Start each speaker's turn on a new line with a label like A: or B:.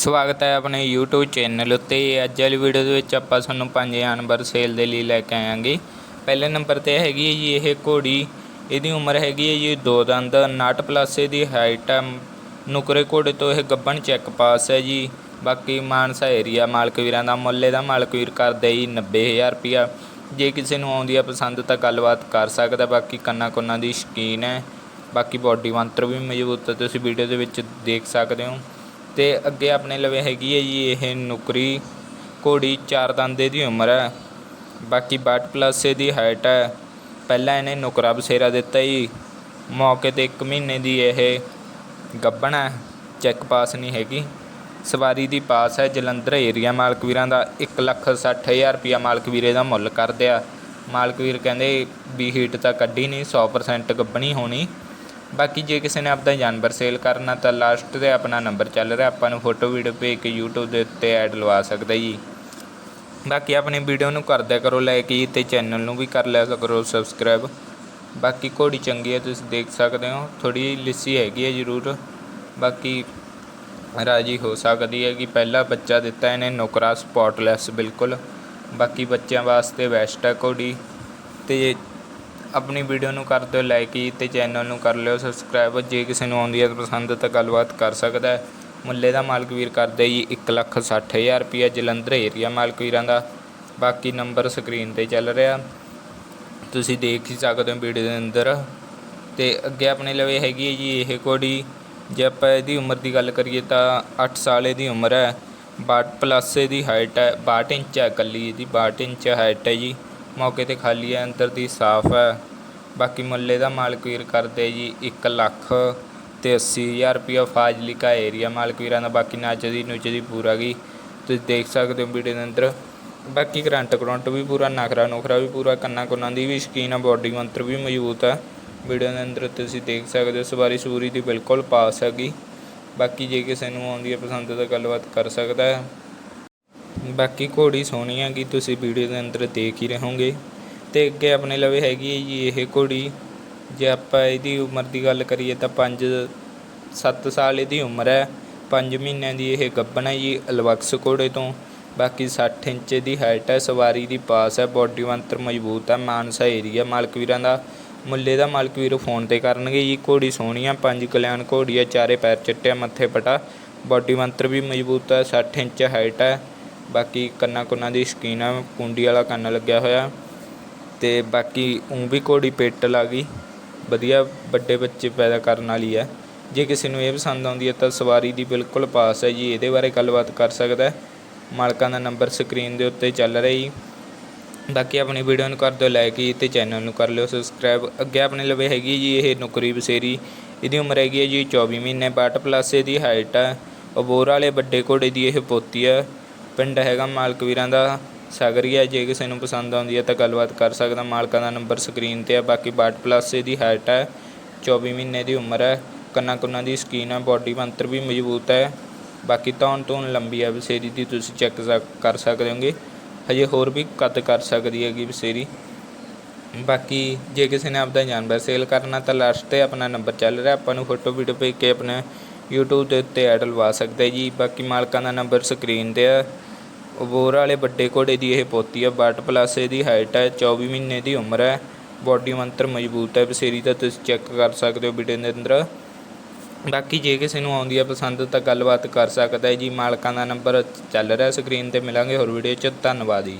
A: ਸਵਾਗਤ ਹੈ ਆਪਣੇ YouTube ਚੈਨਲ ਉੱਤੇ। ਅੱਜ ਵਾਲੀ ਵੀਡੀਓ ਦੇ ਵਿੱਚ ਆਪਾਂ ਤੁਹਾਨੂੰ ਪੰਜ ਜਾਨਵਰ ਸੇਲ ਦੇ ਲਈ ਲੈ ਕੇ ਆਵਾਂਗੇ ਪਹਿਲੇ ਨੰਬਰ ਤੇ ਹੈਗੀ ਹੈ ਜੀ ਇਹ ਘੋੜੀ। ਇਹਦੀ ਉਮਰ ਹੈਗੀ ਹੈ ਜੀ ਦੋ ਦੰਦ 59 ਪਲੱਸ ਇਹਦੀ ਹਾਈਟ ਹੈ। ਨੁਕਰੇ ਘੋੜੇ ਤੋਂ ਇਹ ਗੱਬਣ ਚੈੱਕ ਪਾਸ ਹੈ ਜੀ। ਬਾਕੀ ਮਾਨਸਾ ਏਰੀਆ ਮਾਲਕ ਵੀਰਾਂ ਦਾ ਮੁੱਲੇ ਦਾ ਮਾਲਕ ਵੀਰ ਕਰਦੇ ਜੀ 90000 ਰੁਪਿਆ ਜੇ ਕਿਸੇ ਨੂੰ ਆਉਂਦੀ ਆ ਪਸੰਦ ਤਾਂ ਗੱਲਬਾਤ ਕਰ ਸਕਦਾ, ਬਾਕੀ ਕੰਨਾਂ ਕੁੰਨਾਂ ਦੀ ਸ਼ਕੀਨ ਹੈ। ਬਾਕੀ ਬਾਡੀ ਮੰਤਰ ਵੀ ਮਜ਼ਬੂਤ ਹੈ, ਤੁਸੀਂ ਵੀਡੀਓ ਦੇ ਵਿੱਚ ਦੇਖ ਸਕਦੇ ਹੋ। ਅਤੇ ਅੱਗੇ ਆਪਣੇ ਲਵੇ ਹੈਗੀ ਹੈ ਜੀ ਇਹ ਨੁਕਰੀ, ਘੋੜੀ ਚਾਰ ਦੰਦ ਦੀ ਉਮਰ ਹੈ। ਬਾਕੀ 62 ਪਲੱਸ ਇਹਦੀ ਹਾਈਟ ਹੈ। ਪਹਿਲਾਂ ਇਹਨੇ ਨੁਕਰਾ ਬਸੇਰਾ ਦਿੱਤਾ ਜੀ। ਮੌਕੇ ਤੇ 1 ਮਹੀਨੇ ਦੀ ਇਹ ਗੱਬਣ ਹੈ। ਚੈੱਕ ਪਾਸ ਨਹੀਂ ਹੈਗੀ। ਸਵਾਰੀ ਦੀ ਪਾਸ ਹੈ। ਜਲੰਧਰ ਏਰੀਆ ਮਾਲਕ ਵੀਰਾਂ ਦਾ 160000 ਰੁਪਿਆ ਮਾਲਕ ਵੀਰੇ ਦਾ ਮੁੱਲ ਕਰਦੇ ਆ ਮਾਲਕ ਵੀਰ ਕਹਿੰਦੇ ਵੀ ਹੀਟ ਤਾਂ ਕੱਢੀ ਨਹੀਂ 100% ਗੱਬਣੀ ਹੋਣੀ। ਬਾਕੀ ਜੇ ਕਿਸੇ ਨੇ ਆਪਦਾ ਜਾਨਵਰ ਸੇਲ ਕਰਨਾ ਤਾਂ ਲਾਸਟ ਤੇ ਆਪਣਾ ਨੰਬਰ ਚੱਲ ਰਿਹਾ, ਆਪਾਂ ਨੂੰ ਫੋਟੋ, ਵੀਡੀਓ ਭੇਜ ਕੇ YouTube ਦੇ ਉੱਤੇ ਐਡ ਲਵਾ ਸਕਦਾ ਜੀ। ਬਾਕੀ ਆਪਣੀ ਵੀਡੀਓ ਨੂੰ ਕਰਦਿਆ ਕਰੋ ਲਾਈਕ ਜੀ ਤੇ ਚੈਨਲ ਨੂੰ ਵੀ ਕਰ ਲਿਆ ਕਰੋ ਸਬਸਕ੍ਰਾਈਬ ਬਾਕੀ ਘੋੜੀ ਚੰਗੀ ਹੈ, ਤੁਸੀਂ ਦੇਖ ਸਕਦੇ ਹੋ ਥੋੜੀ ਲਿੱਸੀ ਹੈਗੀ ਹੈ ਜ਼ਰੂਰ। ਬਾਕੀ ਰਾਜੀ ਹੋ ਸਕਦੀ ਹੈ ਕਿ ਪਹਿਲਾ ਬੱਚਾ ਦਿੱਤਾ ਇਹਨੇ ਨੁਕਰਾ ਸਪੌਟਲੈਸ ਬਿਲਕੁਲ। ਬਾਕੀ ਬੱਚਿਆਂ ਵਾਸਤੇ ਬੈਸਟ ਹੈ ਘੋੜੀ। ਤੇ ਆਪਣੀ ਵੀਡੀਓ ਨੂੰ ਕਰ ਦਿਓ ਲਾਈਕ ਹੀ ਤੇ ਚੈਨਲ ਨੂੰ ਕਰ ਲਿਓ ਸਬਸਕ੍ਰਾਈਬ ਜੇ ਕਿਸੇ ਨੂੰ ਆਉਂਦੀ ਹੈ ਪਸੰਦ ਤਾਂ ਗੱਲਬਾਤ ਕਰ ਸਕਦਾ ਹੈ। ਮੁੱਲੇ ਦਾ ਮਾਲਕ ਵੀਰ ਕਰਦੇ ਜੀ 160000 ਰੁਪਏ ਜਲੰਧਰ ਏਰੀਆ ਮਾਲਕ ਵੀਰਾਂ ਦਾ। ਬਾਕੀ ਨੰਬਰ ਸਕਰੀਨ ਤੇ ਚੱਲ ਰਿਹਾ। ਤੁਸੀਂ ਦੇਖ ਹੀ ਸਕਦੇ ਹੋ ਵੀਡੀਓ ਦੇ ਅੰਦਰ। ਤੇ ਅੱਗੇ ਆਪਣੇ ਲਵੇ ਹੈਗੀ ਹੈ ਜੀ ਇਹ ਘੋੜੀ। ਜੇ ਆਪਾਂ ਇਹਦੀ ਉਮਰ ਦੀ ਗੱਲ ਕਰੀਏ ਤਾਂ 8 ਸਾਲ ਇਹਦੀ ਉਮਰ ਹੈ। 62 ਪਲੱਸ ਇਹਦੀ ਹਾਈਟ ਹੈ 62 ਇੰਚ ਹੈ ਇਕੱਲੀ ਇਹਦੀ 62 ਇੰਚ ਹਾਈਟ ਹੈ ਜੀ। ਮੌਕੇ ਤੇ ਖਾਲੀ ਹੈ, ਅੰਦਰ ਦੀ ਸਾਫ਼ ਹੈ। ਬਾਕੀ ਮੁੱਲੇ ਦਾ ਮਾਲਕ ਵੀਰ ਕਰਦੇ ਜੀ 1 ਲੱਖ ਤੇ 80000 ਰੁਪਇਆ ਫਾਜ਼ਿਲਕਾ ਏਰੀਆ ਮਾਲਕ ਵੀਰਾਂ ਦਾ, ਬਾਕੀ ਨੱਚ ਦੀ ਨੁੱਚ ਦੀ ਪੂਰਾ ਗਈ ਤੁਸੀਂ ਦੇਖ ਸਕਦੇ ਹੋ ਵੀਡੀਓ ਦੇ ਅੰਦਰ। ਬਾਕੀ ਕਰੰਟ ਕਰੰਟ ਵੀ ਪੂਰਾ, ਨਖਰਾ ਨੁਖਰਾ ਵੀ ਪੂਰਾ, ਕੰਨਾਂ ਕੁੰਨਾਂ ਦੀ ਵੀ ਸ਼ਕੀਨ ਆ ਬਾਡੀ ਮੰਤਰ ਵੀ ਮਜ਼ਬੂਤ ਹੈ ਵੀਡੀਓ ਦੇ ਅੰਦਰ ਤੁਸੀਂ ਦੇਖ ਸਕਦੇ ਹੋ, ਸਵਾਰੀ ਸੂਰੀ ਦੀ ਬਿਲਕੁਲ ਪਾਸ ਹੈਗੀ। ਬਾਕੀ ਜੇ ਕਿਸੇ ਨੂੰ ਆਉਂਦੀ ਹੈ, ਪਸੰਦ ਤਾਂ ਗੱਲਬਾਤ ਕਰ ਸਕਦਾ ਹੈ। ਬਾਕੀ ਘੋੜੀ ਸੋਹਣੀ ਹੈਗੀ ਤੁਸੀਂ ਵੀਡੀਓ ਦੇ ਅੰਦਰ ਦੇਖ ਹੀ ਰਹੋਗੇ। ਤੇ ਅੱਗੇ ਆਪਣੇ ਲਵੇ ਹੈਗੀ ਹੈ ਜੀ ਇਹ ਘੋੜੀ। ਜੇ ਆਪਾਂ ਇਹਦੀ ਉਮਰ ਦੀ ਗੱਲ ਕਰੀਏ ਤਾਂ 5 7 ਸਾਲ ਇਹਦੀ ਉਮਰ ਹੈ। 5 ਮਹੀਨਿਆਂ ਦੀ ਇਹ ਗੱਬਣ ਹੈ ਜੀ ਅਲਵਕਸ ਘੋੜੇ ਤੋਂ। ਬਾਕੀ 60 ਇੰਚ ਦੀ ਹਾਈਟ ਹੈ, ਸਵਾਰੀ ਦੀ ਪਾਸ ਹੈ ਬੋਡੀ ਮੰਤਰ ਮਜ਼ਬੂਤ ਹੈ, ਮਾਨਸਾ ਏਰੀਆ ਮਾਲਕ ਵੀਰਾਂ ਦਾ। ਮੁੱਲੇ ਦਾ ਮਾਲਕ ਵੀਰ ਫੋਨ ਤੇ ਕਰਨਗੇ ਜੀ, ਘੋੜੀ ਸੋਹਣੀ ਆ, ਪੰਜ ਕਲਿਆਣ ਘੋੜੀ ਆ ਚਾਰੇ ਪੈਰ ਚਿੱਟੇ ਮੱਥੇ ਪਟਾ। ਬੋਡੀ ਮੰਤਰ ਵੀ ਮਜ਼ਬੂਤ ਹੈ 60 ਇੰਚ ਹਾਈਟ ਹੈ। ਬਾਕੀ ਕੰਨਾਂ ਕੁੰਨਾਂ ਦੀ ਸ਼ਕੀਨ ਆ, ਕੁੰਡੀ ਵਾਲਾ ਕੰਨ ਲੱਗਿਆ ਹੋਇਆ। ਅਤੇ ਬਾਕੀ ਉਂ ਵੀ ਘੋੜੀ ਪਿੱਟ ਲਾ ਗਈ। ਵਧੀਆ ਵੱਡੇ ਬੱਚੇ ਪੈਦਾ ਕਰਨ ਵਾਲੀ ਹੈ ਜੇ ਕਿਸੇ ਨੂੰ ਇਹ ਪਸੰਦ ਆਉਂਦੀ ਹੈ ਤਾਂ ਸਵਾਰੀ ਦੀ ਬਿਲਕੁਲ ਪਾਸ ਹੈ ਜੀ। ਇਹਦੇ ਬਾਰੇ ਗੱਲਬਾਤ ਕਰ ਸਕਦਾ ਮਾਲਕਾਂ ਦਾ ਨੰਬਰ ਸਕਰੀਨ ਦੇ ਉੱਤੇ ਚੱਲ ਰਿਹਾ ਜੀ। ਬਾਕੀ ਆਪਣੀ ਵੀਡੀਓ ਨੂੰ ਕਰ ਦਿਓ ਲਾਈਕ ਜੀ ਤੇ ਚੈਨਲ ਨੂੰ ਕਰ ਲਿਓ ਸਬਸਕ੍ਰਾਈਬ। ਅੱਗੇ ਆਪਣੇ ਲਵੇ ਹੈਗੀ ਜੀ ਇਹ ਨੁਕਰੀ ਬਸੇਰੀ। ਇਹਦੀ ਉਮਰ ਹੈਗੀ ਹੈ ਜੀ 24 ਮਹੀਨੇ। 62 ਪਲੱਸ ਇਹਦੀ ਹਾਈਟ ਹੈ ਅਬੋਰ ਵਾਲੇ ਵੱਡੇ ਘੋੜੇ ਦੀ ਇਹ ਪੋਤੀ ਹੈ ਪਿੰਡ ਹੈਗਾ, ਮਾਲਕ ਵੀਰਾਂ ਦਾ ਸਾਗਰੀਆ ਜੇ ਕਿਸੇ ਨੂੰ ਪਸੰਦ ਆਉਂਦੀ ਹੈ ਤਾਂ ਗੱਲਬਾਤ ਕਰ ਸਕਦਾ। ਮਾਲਕਾਂ ਦਾ ਨੰਬਰ ਸਕਰੀਨ ਤੇ ਹੈ, ਬਾਕੀ 62 ਪਲੱਸ ਇਹਦੀ ਹਾਈਟ ਹੈ 24 ਮਹੀਨੇ ਦੀ ਉਮਰ ਹੈ, ਕੰਨਾਂ ਕੁੰਨਾਂ ਦੀ ਸਕੀਨ ਹੈ ਬਾਡੀ ਮੰਤਰ ਵੀ ਮਜ਼ਬੂਤ ਹੈ। ਬਾਕੀ ਧੌਣ ਧੂਣ ਲੰਬੀ ਹੈ ਬਸੇਰੀ ਦੀ ਤੁਸੀਂ ਚੈੱਕ ਕਰ ਸਕਦੇ ਹੋਗੇ। ਹਜੇ ਹੋਰ ਵੀ ਕੱਦ ਕਰ ਸਕਦੀ ਹੈਗੀ ਬਸੇਰੀ ਬਾਕੀ ਜੇ ਕਿਸੇ ਨੇ ਆਪਦਾ ਜਾਨਵਰ ਸੇਲ ਕਰਨਾ ਤਾਂ ਲਾਸਟ ਤੇ ਆਪਣਾ ਨੰਬਰ ਚੱਲ ਰਿਹਾ, ਆਪਾਂ ਨੂੰ ਫੋਟੋ ਵੀਡੀਓ ਭੇਜ ਕੇ ਆਪਣੇ YouTube ਦੇ ਉੱਤੇ ਐਡ ਲਵਾ ਸਕਦੇ ਜੀ। ਬਾਕੀ ਮਾਲਕਾਂ ਦਾ ਨੰਬਰ ਸਕਰੀਨ ਤੇ ਹੈ। ਅਬੋਰ ਵਾਲੇ ਵੱਡੇ ਘੋੜੇ ਦੀ ਇਹ ਪੋਤੀ ਹੈ 62 ਪਲੱਸ ਇਹਦੀ ਹਾਈਟ ਹੈ 24 ਮਹੀਨੇ ਦੀ ਉਮਰ ਹੈ ਬੋਡੀ ਮੰਤਰ ਮਜ਼ਬੂਤ ਹੈ ਬਸੇਰੀ ਦਾ ਤੁਸੀਂ ਚੈੱਕ ਕਰ ਸਕਦੇ ਹੋ ਵੀਡੀਓ ਦੇ ਅੰਦਰ। ਬਾਕੀ ਜੇ ਕਿਸੇ ਨੂੰ ਆਉਂਦੀ ਹੈ ਪਸੰਦ ਤਾਂ ਗੱਲਬਾਤ ਕਰ ਸਕਦਾ ਹੈ ਜੀ। ਮਾਲਕਾਂ ਦਾ ਨੰਬਰ ਚੱਲ ਰਿਹਾ ਸਕਰੀਨ ਤੇ ਮਿਲਾਂਗੇ ਹੋਰ ਵੀਡੀਓ 'ਚ। ਧੰਨਵਾਦ ਜੀ।